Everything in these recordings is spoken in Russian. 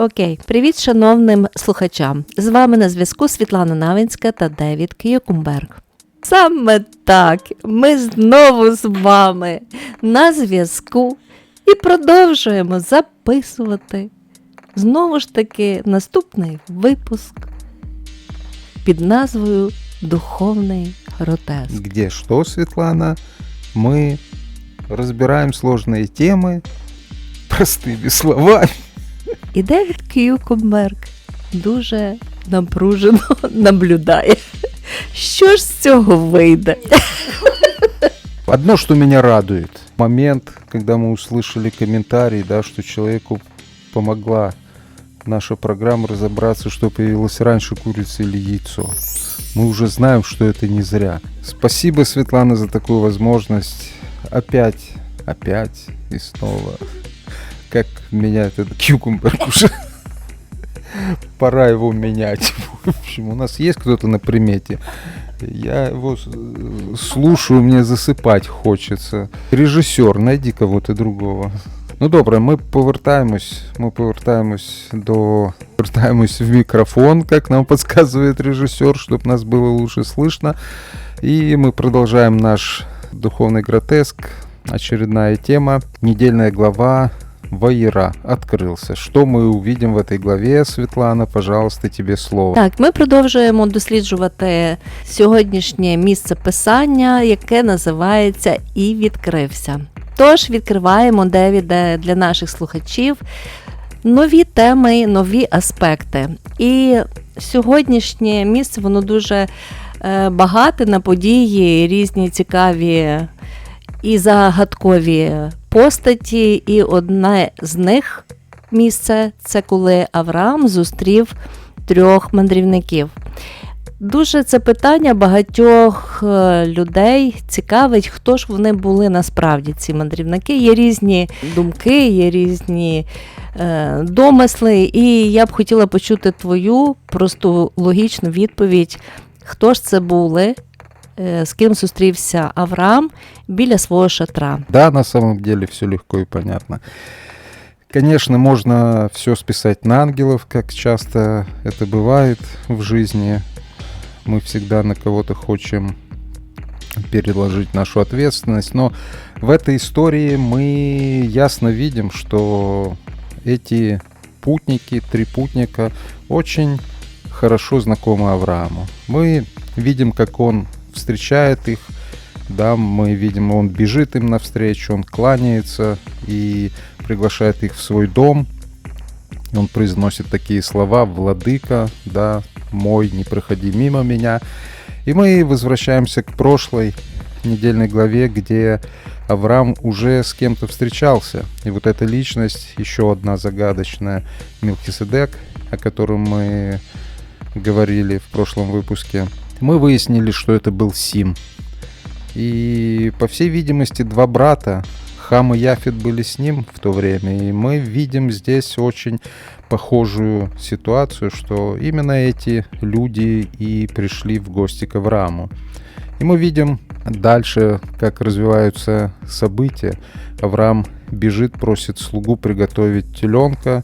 Окей, привіт, шановним слухачам. З вами на зв'язку Світлана Навинська та Девід Киюкумберг. Саме так, ми знову з вами на зв'язку і продовжуємо записувати. Знову ж таки, наступний випуск під назвою Духовний гротеск. Где что, Светлана? Мы разбираем сложные темы простыми словами. І Девід Кюкумберг дуже напружено наблюдає. Що ж з цього вийде? Одно, что меня радует, момент, когда мы услышали комментарий, да, что человеку помогла наша программа разобраться, что появилось раньше, курица или яйцо. Мы уже знаем, что это не зря. Спасибо, Светлана, за такую возможность. Опять, опять и снова. Как меняет этот кюкумбер уже. Пора его менять. В общем, у нас есть кто-то на примете. Я его с- слушаю, мне засыпать хочеться. Режисер, найди кого-то другого. Ну добре, ми повертаємось. Ми повертаємось до. Повертаємось в микрофон, как нам подсказывает режиссер, чтобы нас было лучше слышно. И мы продолжаем наш духовный гротеск. Очередная тема. Недельная глава Ваера открылся. Что мы увидим в этой главе, Светлана? Пожалуйста, тебе слово. Так, ми продовжуємо досліджувати сьогоднішнє місце писання, яке називається І відкрився. Тож відкриваємо Девіде для наших слухачів нові теми, нові аспекти. І сьогоднішнє місце воно дуже е, багате на події, різні цікаві і загадкові постаті. І одне з них місце це коли Авраам зустрів трьох мандрівників. Дуже це питання багатьох е, людей цікавить, хто ж вони були насправді, ці мандрівники. Є різні думки, є різні е, домисли, і я б хотіла почути твою просту логічну відповідь, хто ж це були, е, з ким зустрівся Авраам біля свого шатра. Да, на самом деле все легко и понятно. Конечно, можно все списать на ангелов, как часто это бывает в жизни. Мы всегда на кого-то хотим переложить нашу ответственность, но в этой истории мы ясно видим, что эти путники, три путника, очень хорошо знакомы Аврааму. Мы видим, как он встречает их, да, мы видим, он бежит им навстречу, он кланяется и приглашает их в свой дом. Он произносит такие слова «Владыка, да, мой, не проходи мимо меня». И мы возвращаемся к прошлой недельной главе, где Авраам уже с кем-то встречался. И вот эта личность, еще одна загадочная, Милхиседек, о котором мы говорили в прошлом выпуске, мы выяснили, что это был Сим. И, по всей видимости, два брата, Хам и Яфет, были с ним в то время. И мы видим здесь очень похожую ситуацию, что именно эти люди и пришли в гости к Аврааму. И мы видим дальше, как развиваются события. Авраам бежит, просит слугу приготовить теленка,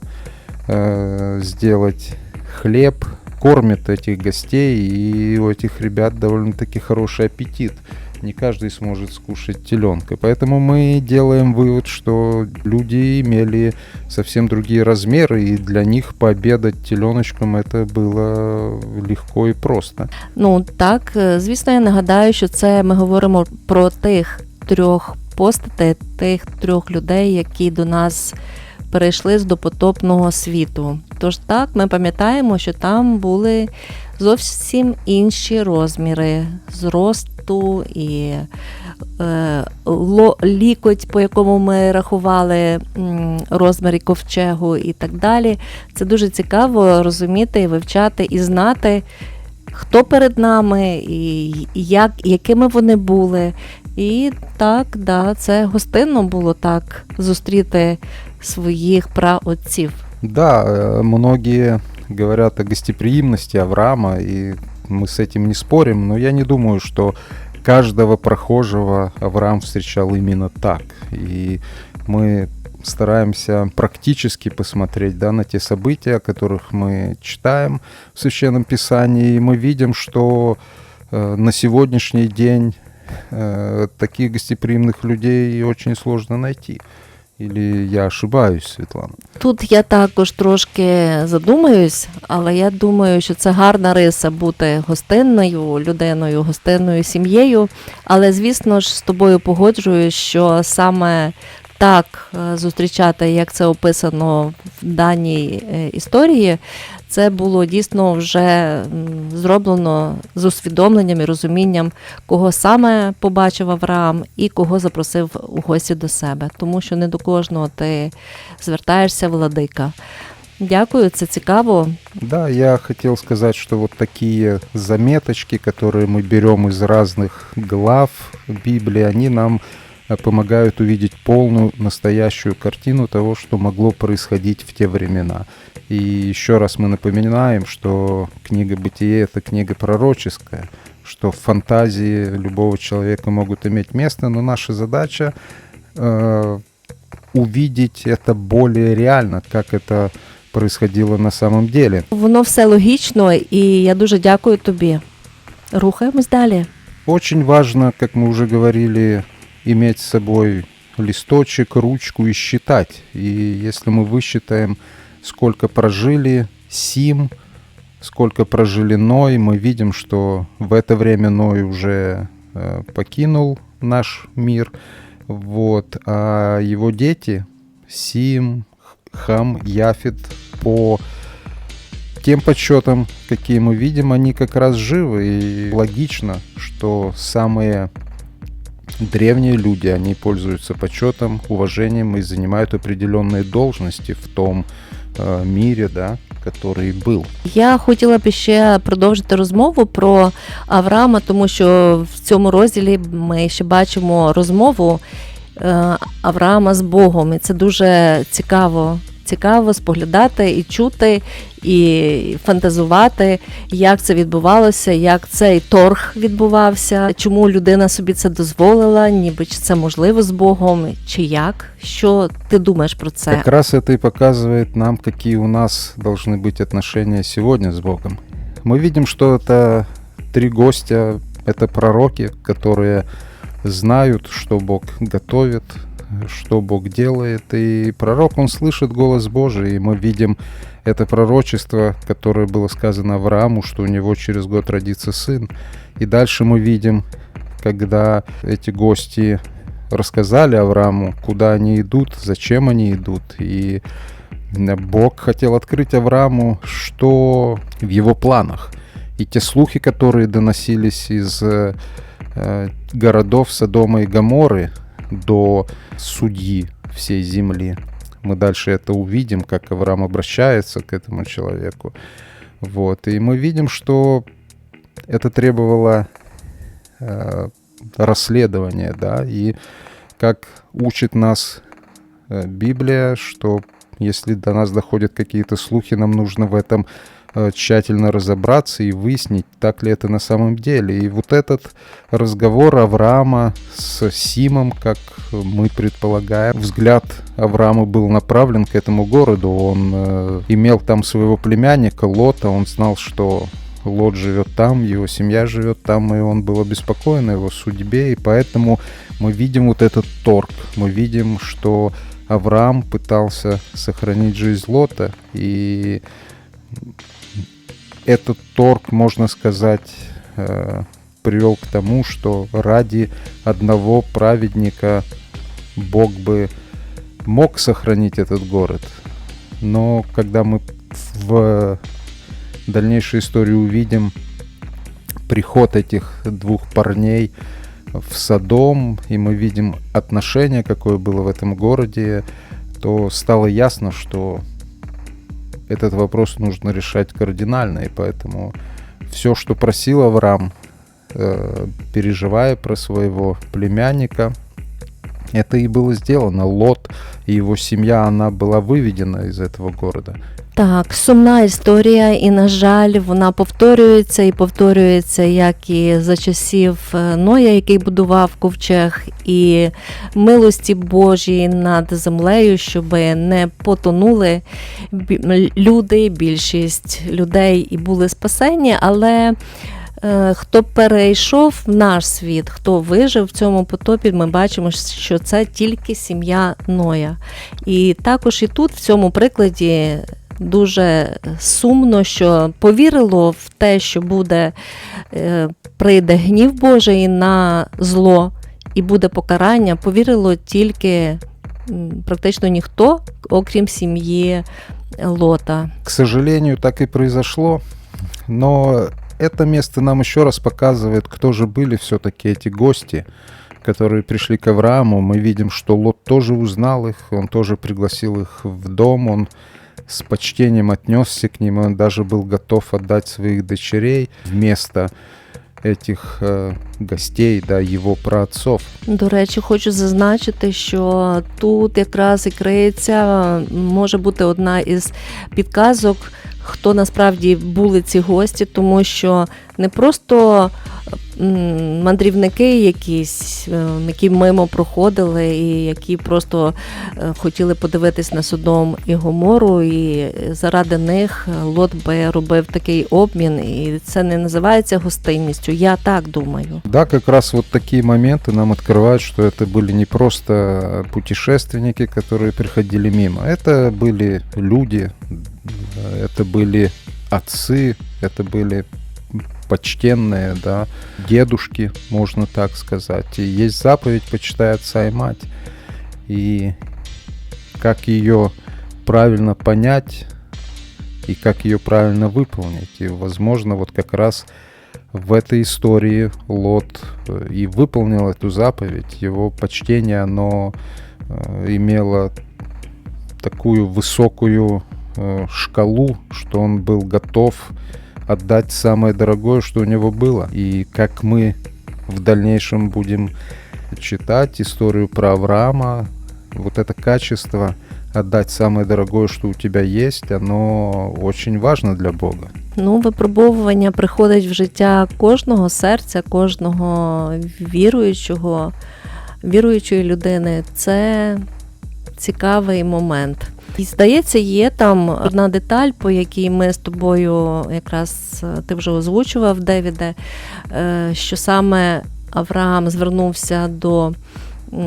э, сделать хлеб, кормит этих гостей, и у этих ребят довольно-таки хороший аппетит. Не каждый сможет скушать теленка. Поэтому мы делаем вывод, что люди имели совсем другие размеры, и для них пообедать теленочком это было легко и просто. Ну так, е, звісно, я нагадаю, що це ми говоримо про тих трьох постатей, тих трьох людей, які до нас перейшли з допотопного світу. Тож так, ми пам'ятаємо, що там були зовсім інші розміри зросту і е, лікоть, по якому ми рахували розміри ковчегу і так далі. Це дуже цікаво розуміти, вивчати і знати, хто перед нами, і як, якими вони були. І так, да, це гостинно було так зустріти своїх праотців. Да, э, многие говорят о гостеприимности Авраама, и мы с этим не спорим, но я не думаю, что каждого прохожего Авраам встречал именно так. И мы стараемся практически посмотреть да, на те события, о которых мы читаем в Священном Писании, и мы видим, что э, на сегодняшний день э, таких гостеприимных людей очень сложно найти. Или я ошибаюсь, Світлана? Тут я також трошки задумаюсь, але я думаю, що це гарна риса бути гостинною людиною, гостинною сім'єю. Але звісно ж з тобою погоджуюсь, що саме так е, зустрічати, як це описано в даній е, історії, це було дійсно вже м, зроблено з усвідомленням і розумінням, кого саме побачив Авраам і кого запросив у гості до себе, тому що не до кожного ти звертаєшся владика. Дякую, це цікаво. Да, я хотел сказать, что вот такие заметочки, которые мы берем из разных глав Библии, они нам э, помогают увидеть полную настоящую картину того, что могло происходить в те времена. И еще раз мы напоминаем, что книга Бытие — это книга пророческая, что фантазии любого человека могут иметь место, но наша задача э, увидеть это более реально, как это происходило на самом деле. Воно все логічно, і я дуже дякую тобі. Рухаємось далі. Очень важно, как мы уже говорили, иметь с собой листочек, ручку и считать. И если мы высчитаем, сколько прожили Сим, сколько прожили Ной, мы видим, что в это время Ной уже э, покинул наш мир. Вот, а его дети Сим, Хам, Яфет по тем подсчетам, какие мы видим, они как раз живы. И логично, что самые древние люди, они пользуются почетом, уважением и занимают определенные должности в том мире, да, который був, Я хотіла б ще продовжити розмову про Авраама, тому що в цьому розділі ми ще бачимо розмову е, Авраама з Богом, і це дуже цікаво Цікаво споглядати і чути, і фантазувати, як це відбувалося, як цей торг відбувався, чому людина собі це дозволила, ніби чи це можливо з Богом, чи як? Що ти думаєш про це? Как раз это и показывает нам, какие у нас должны быть отношения сегодня с Богом. Мы видим, что это три гостя, это пророки, которые знают, что Бог готовит, что Бог делает. И пророк, он слышит голос Божий, и мы видим это пророчество, которое было сказано Аврааму, что у него через год родится сын. И дальше мы видим, когда эти гости рассказали Аврааму, куда они идут, зачем они идут. И Бог хотел открыть Аврааму, что в его планах. И те слухи, которые доносились из э, э, городов Содома и Гоморы до судьи всей земли. Мы дальше это увидим, как Авраам обращается к этому человеку. Вот. И мы видим, что это требовало э, расследования, да, и как учит нас э, Библия, что если до нас доходят какие-то слухи, нам нужно в этом тщательно разобраться и выяснить, так ли это на самом деле. И вот этот разговор Авраама с Симом, как мы предполагаем, взгляд Авраама был направлен к этому городу. Он э, имел там своего племянника Лота, он знал, что Лот живет там, его семья живет там, и он был обеспокоен его судьбе, и поэтому мы видим вот этот торг, мы видим, что Авраам пытался сохранить жизнь Лота, и этот торг, можно сказать, э, привел к тому, что ради одного праведника Бог бы мог сохранить этот город. Но когда мы в дальнейшей истории увидим приход этих двух парней в Содом, и мы видим отношение, какое было в этом городе, то стало ясно, что этот вопрос нужно решать кардинально, и поэтому все, что просил Авраам, э, переживая про своего племянника, это и было сделано. Лот и его семья, она была выведена из этого города. Так, сумна історія, і, на жаль, вона повторюється і повторюється, як і за часів е, Ноя, який будував ковчег, і милості Божі над землею, щоб не потонули бі- люди, більшість людей і були спасені, але. е, Хто перейшов в наш світ, хто вижив в цьому потопі, ми бачимо, що це тільки сім'я Ноя. І також і тут, в цьому прикладі, дуже сумно, що повірило в те, що буде е, прийде гнів Божий на зло і буде покарання. Повірило тільки практично ніхто, окрім сім'ї Лота. К сожалению, так и произошло. Но это место нам еще раз показывает, кто же были все-таки эти гости, которые пришли к Аврааму. Мы видим, что Лот тоже узнал их, он тоже пригласил их в дом, он с почтением отнесся к ним, и он даже был готов отдать своих дочерей вместо этих э, гостей, да, его праотцов. До речі, хочу зазначити, що тут якраз і криється, може бути одна із підказок, хто насправді були ці гості, тому що не просто м, мандрівники якісь, е, які мимо проходили, і які просто е, хотіли подивитись на Содом і Гомору, і заради них Лот би робив такий обмін, і це не називається гостинністю. Я так думаю. Да, как раз вот такие моменты нам открывают, что это были не просто путешественники, которые приходили мимо. Это были люди, это были отцы, это были Почтенные, да, дедушки, можно так сказать. И есть заповедь «Почитай отца и мать». И как ее правильно понять и как ее правильно выполнить. И, возможно, вот как раз в этой истории Лот э, и выполнил эту заповедь. Его почтение, оно э, имело такую высокую э, шкалу, что он был готов отдать самое дорогое, что у него было. И как мы в дальнейшем будем читать историю про Авраама, вот это качество отдать самое дорогое, что у тебя есть, оно очень важно для Бога. Ну, випробовування приходить в життя кожного серця, кожного віруючого, віруючої людини. Це цікавий момент. І здається, є там одна деталь, по якій ми з тобою якраз е, ти вже озвучував, Девіде, е, що саме Авраам звернувся до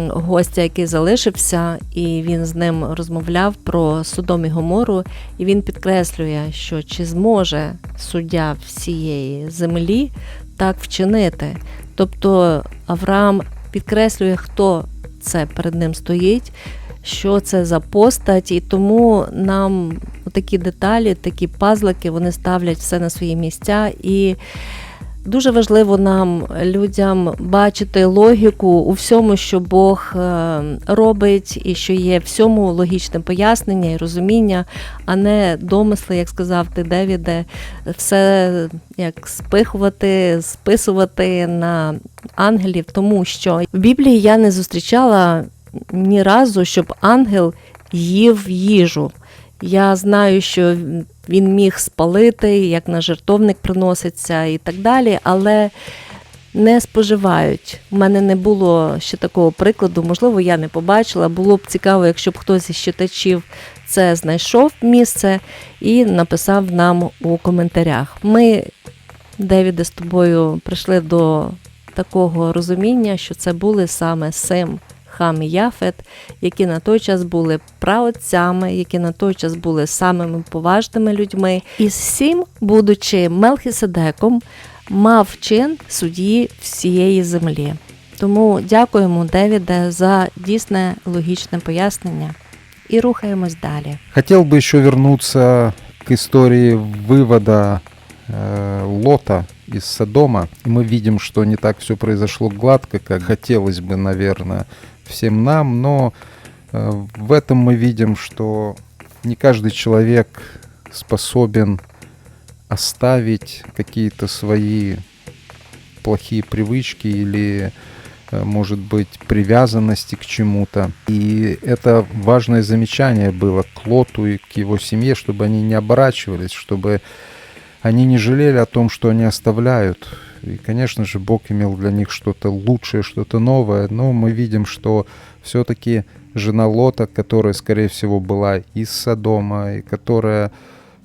гостя, який залишився, і він з ним розмовляв про Содом і Гомору, і він підкреслює, що чи зможе суддя всієї землі так вчинити. Тобто Авраам підкреслює, хто це перед ним стоїть, що це за постать, і тому нам такі деталі, такі пазлики, вони ставлять все на свої місця. І дуже важливо нам, людям, бачити логіку у всьому, що Бог е, робить, і що є всьому логічне пояснення і розуміння, а не домисли, як сказав ти, Девіде, все як спихувати, списувати на ангелів, тому що в Біблії я не зустрічала ні разу, щоб ангел їв їжу. Я знаю, що він міг спалити, як на жертовник приноситься і так далі, але не споживають. У мене не було ще такого прикладу, можливо, я не побачила. Було б цікаво, якщо б хтось із читачів це знайшов місце і написав нам у коментарях. Ми, Девіде, з тобою прийшли до такого розуміння, що це були саме Сим. Хам і Яфет, які на той час були праотцями, які на той час були самими поважними людьми. І Сім, будучи Мелхіседеком, мав чин судді всієї землі. Тому дякуємо, Девіде, за дійсне логічне пояснення і рухаємось далі. Хотел бы еще вернуться к истории вывода э, Лота из Содома. И мы видим, что не так все произошло гладко, как хотелось бы, наверное, Всем нам, но э, в этом мы видим, что не каждый человек способен оставить какие-то свои плохие привычки или э, может быть, привязанности к чему-то. И это важное замечание было к Лоту и к его семье, чтобы они не оборачивались, чтобы они не жалели о том, что они оставляют. И, конечно же, Бог имел для них что-то лучшее, что-то новое, но мы видим, что все-таки жена Лота, которая, скорее всего, была из Содома, и которая,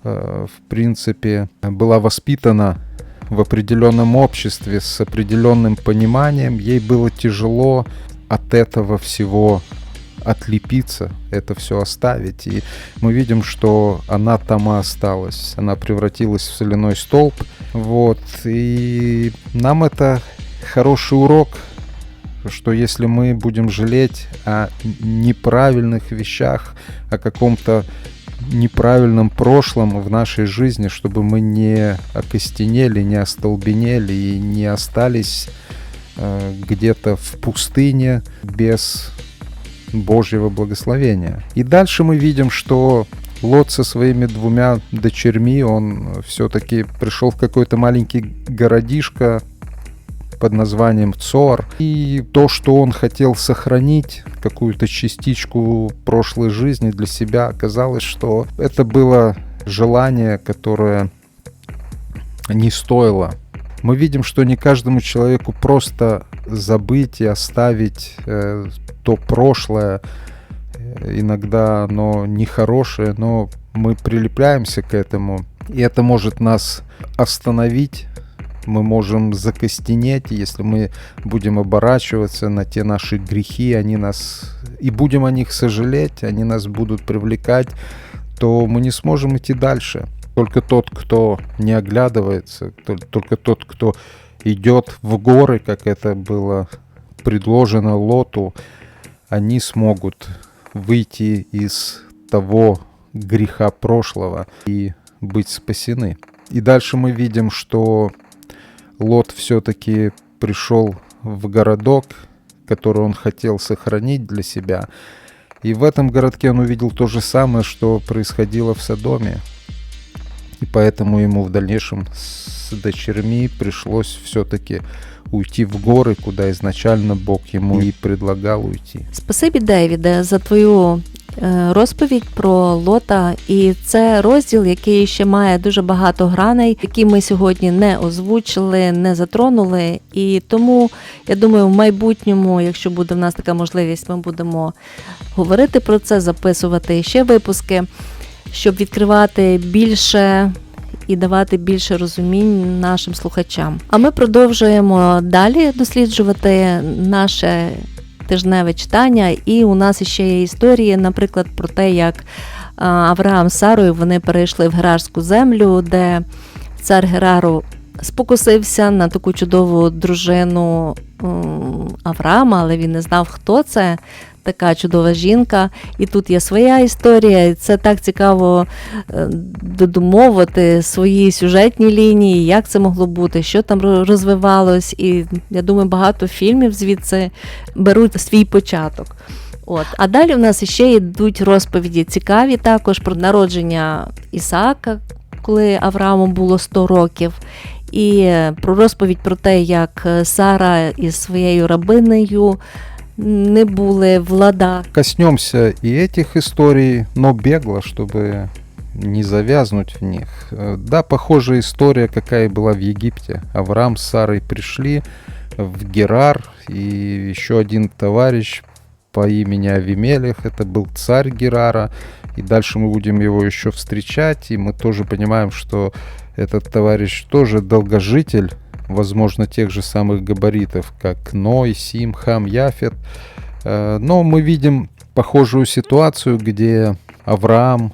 э, в принципе, была воспитана в определенном обществе с определенным пониманием, ей было тяжело от этого всего отлепиться, это все оставить. И мы видим, что она там и осталась. Она превратилась в соляной столб. Вот. И нам это хороший урок, что если мы будем жалеть о неправильных вещах, о каком-то неправильном прошлом в нашей жизни, чтобы мы не окостенели, не остолбенели и не остались э, где-то в пустыне без Божьего благословения. И дальше мы видим, что Лот со своими двумя дочерьми, он все-таки пришел в какой-то маленький городишко под названием Цор. И то, что он хотел сохранить, какую-то частичку прошлой жизни для себя, оказалось, что это было желание, которое не стоило. Мы видим, что не каждому человеку просто забыть и оставить э, то прошлое, э, иногда оно нехорошее, но мы прилепляемся к этому, и это может нас остановить, мы можем закостенеть, если мы будем оборачиваться на те наши грехи, они нас и будем о них сожалеть, они нас будут привлекать, то мы не сможем идти дальше. Только тот, кто не оглядывается, только тот, кто идет в горы, как это было предложено Лоту, они смогут выйти из того греха прошлого и быть спасены. И дальше мы видим, что Лот все-таки пришел в городок, который он хотел сохранить для себя. И в этом городке он увидел то же самое, что происходило в Содоме. И поэтому ему в дальнейшем с дочерьми пришлось все-таки уйти в горы, куда изначально Бог ему и предлагал уйти. Спасибі, Девіде, за твою е, розповідь про Лота. І це розділ, який ще має дуже багато граней, які ми сьогодні не озвучили, не затронули. І тому я думаю, в майбутньому, якщо буде в нас така можливість, ми будемо говорити про це, записувати ще випуски, щоб відкривати більше і давати більше розумінь нашим слухачам. А ми продовжуємо далі досліджувати наше тижневе читання, і у нас ще є історії, наприклад, про те, як Авраам з Сарою вони перейшли в Герарську землю, де цар Герару спокусився на таку чудову дружину Авраама, але він не знав, хто це така чудова жінка. І тут є своя історія, і це так цікаво е, додумовувати свої сюжетні лінії, як це могло бути, що там розвивалось. І я думаю, багато фільмів звідси беруть свій початок. От. А далі в нас ще йдуть розповіді цікаві також про народження Ісаака, коли Аврааму було 100 років. І про розповідь про те, як Сара із своєю рабинею не були в ладах. Коснемся и этих историй, но бегло, чтобы не завязнуть в них. Да, похожая история, какая была в Египте. Авраам с Сарой пришли в Герар, и еще один товарищ по имени Авимелех, это был царь Герара, и дальше мы будем его еще встречать, и мы тоже понимаем, что этот товарищ тоже долгожитель, возможно, тех же самых габаритов, как Ной, Сим, Хам, Яфет. Э, но мы видим похожую ситуацию, где Авраам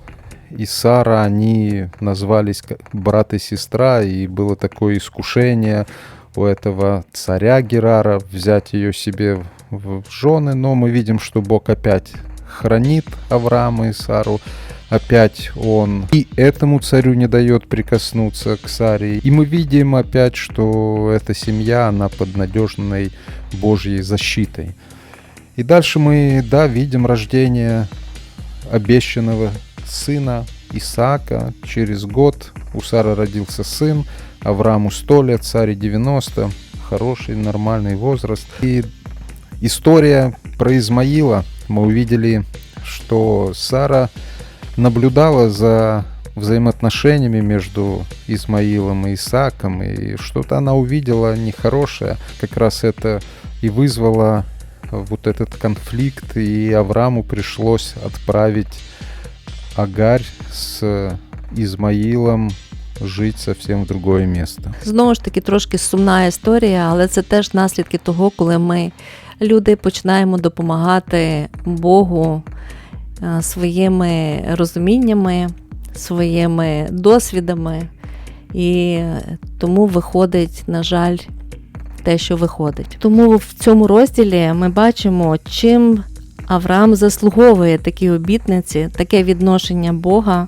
и Сара, они назвались брат и сестра, и было такое искушение у этого царя Герара взять ее себе в жены, но мы видим, что Бог опять хранит Авраама и Сару, опять он и этому царю не дает прикоснуться к Саре. И мы видим опять, что эта семья, она под надежной Божьей защитой. И дальше мы, да, видим рождение обещанного сына Исаака. Через год у Сары родился сын, Аврааму 100 лет, царе 90, хороший, нормальный возраст. И История про Измаила. Мы увидели, что Сара наблюдала за взаимоотношениями между Измаилом и Исааком, и что-то она увидела нехорошее. Как раз это и вызвало вот этот конфликт, и Аврааму пришлось отправить Агарь с Измаилом жить совсем в другое место. Знову ж таки, трошки сумна історія, але це теж наслідки того, коли ми, люди, починаємо допомагати Богу е, своїми розуміннями, своїми досвідами. І тому виходить, на жаль, те, що виходить. Тому в цьому розділі ми бачимо, чим Авраам заслуговує такі обітниці, таке відношення Бога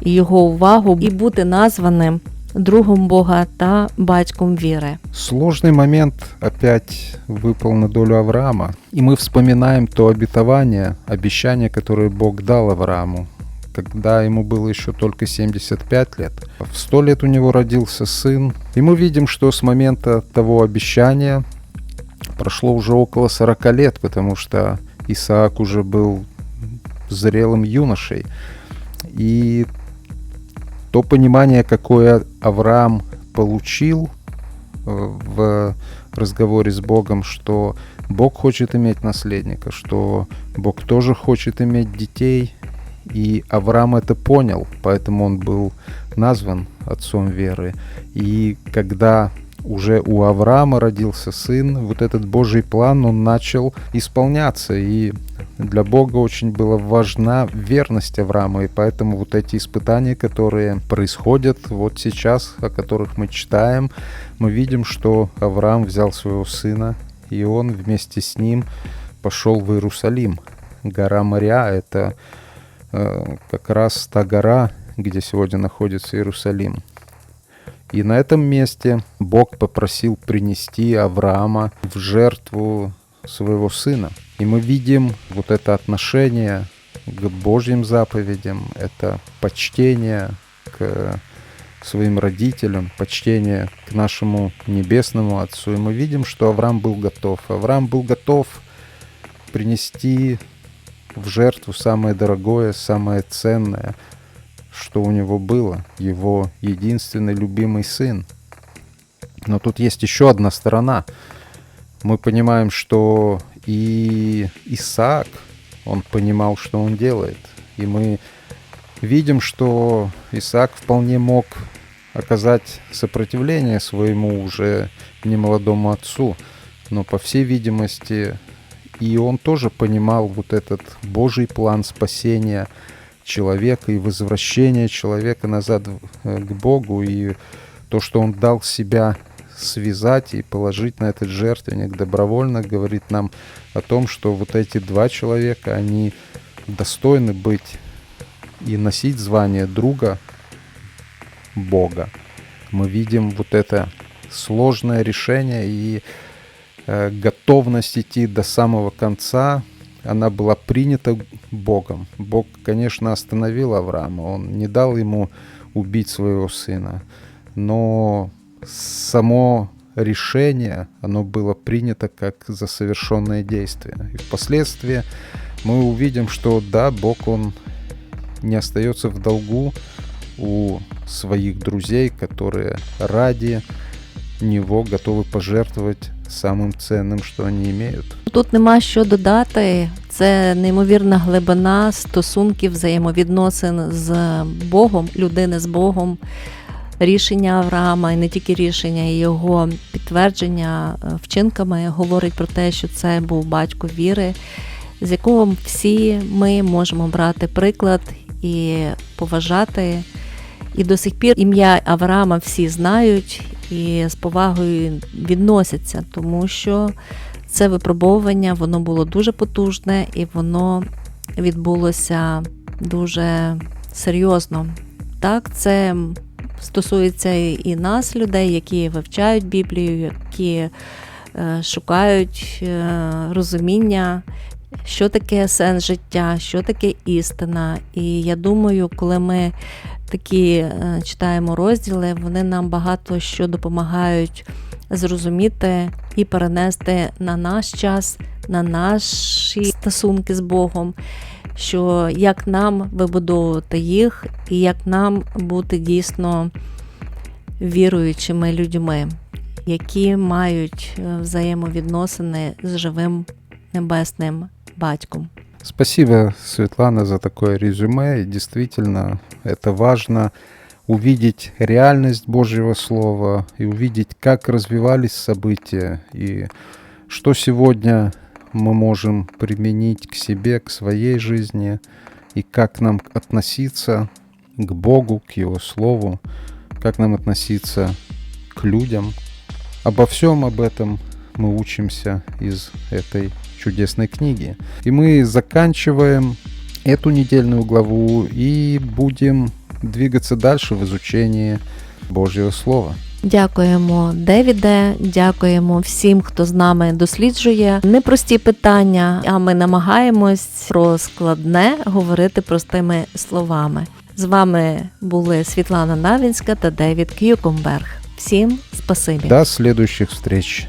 і його увагу, і бути названим другом Бога та батьком віри. Сложный момент опять выпал на долю Авраама, и мы вспоминаем то обетование, обещание, которое Бог дал Аврааму, когда ему было еще только 75 лет. В 100 лет у него родился сын, и мы видим, что с момента того обещания прошло уже около 40 лет, потому что Исаак уже был зрелым юношей. И то понимание, какое Авраам получил э, в разговоре с Богом, что Бог хочет иметь наследника, что Бог тоже хочет иметь детей, и Авраам это понял, поэтому он был назван отцом веры. И когда уже у Авраама родился сын, вот этот Божий план, он начал исполняться. И для Бога очень была важна верность Авраама, и поэтому вот эти испытания, которые происходят вот сейчас, о которых мы читаем, мы видим, что Авраам взял своего сына, и он вместе с ним пошел в Иерусалим. Гора Моря — это э, как раз та гора, где сегодня находится Иерусалим. И на этом месте Бог попросил принести Авраама в жертву своего сына. И мы видим вот это отношение к Божьим заповедям, это почтение к своим родителям, почтение к нашему небесному Отцу. И мы видим, что Авраам был готов. Авраам был готов принести в жертву самое дорогое, самое ценное, что у него было, его единственный любимый сын. Но тут есть еще одна сторона. Мы понимаем, что и Исаак, он понимал, что он делает. И мы видим, что Исаак вполне мог оказать сопротивление своему уже немолодому отцу. Но, по всей видимости, и он тоже понимал вот этот Божий план спасения человека и возвращения человека назад э, к Богу. И то, что он дал себя связать и положить на этот жертвенник добровольно, говорит нам о том, что вот эти два человека, они достойны быть и носить звание друга Бога. Мы видим вот это сложное решение и э, готовность идти до самого конца, она была принята Богом. Бог, конечно, остановил Авраама, он не дал ему убить своего сына, но само решение, оно было принято как за совершенное действие. И впоследствии мы увидим, что да, Бог, он не остается в долгу у своих друзей, которые ради него готовы пожертвовать самым ценным, что они имеют. Тут нема що додати. Це неймовірна глибина стосунків взаємовідносин з Богом, людини з Богом, рішення Авраама, і не тільки рішення, і його підтвердження е, вчинками говорить про те, що це був батько віри, з якого всі ми можемо брати приклад і поважати. І до сих пір ім'я Авраама всі знають і з повагою відносяться, тому що це випробовування, воно було дуже потужне і воно відбулося дуже серйозно. Так, це стосується і нас, людей, які вивчають Біблію, які е, шукають е, розуміння, що таке сенс життя, що таке істина. І я думаю, коли ми такі е, читаємо розділи, вони нам багато що допомагають зрозуміти і перенести на наш час, на наші стосунки з Богом, що як нам вибудовувати їх, і як нам бути дійсно віруючими людьми, які мають е, взаємовідносини з живим небесним батьком. Спасибо, Светлана, за такое резюме. И действительно, это важно увидеть реальность Божьего Слова и увидеть, как развивались события и что сегодня мы можем применить к себе, к своей жизни, и как нам относиться к Богу, к Его Слову, как нам относиться к людям. Обо всем об этом мы учимся из этой чудесной книги. И мы заканчиваем эту недельную главу и будем двигаться дальше в изучении Божьего Слова. Дякуємо, Девіде. Дякуємо всім, хто з нами досліджує непрості питання. А ми намагаємось про складне говорити простими словами. З вами були Світлана Навінська та Девід К'юкомберг. Всім спасибі. До следующих встреч.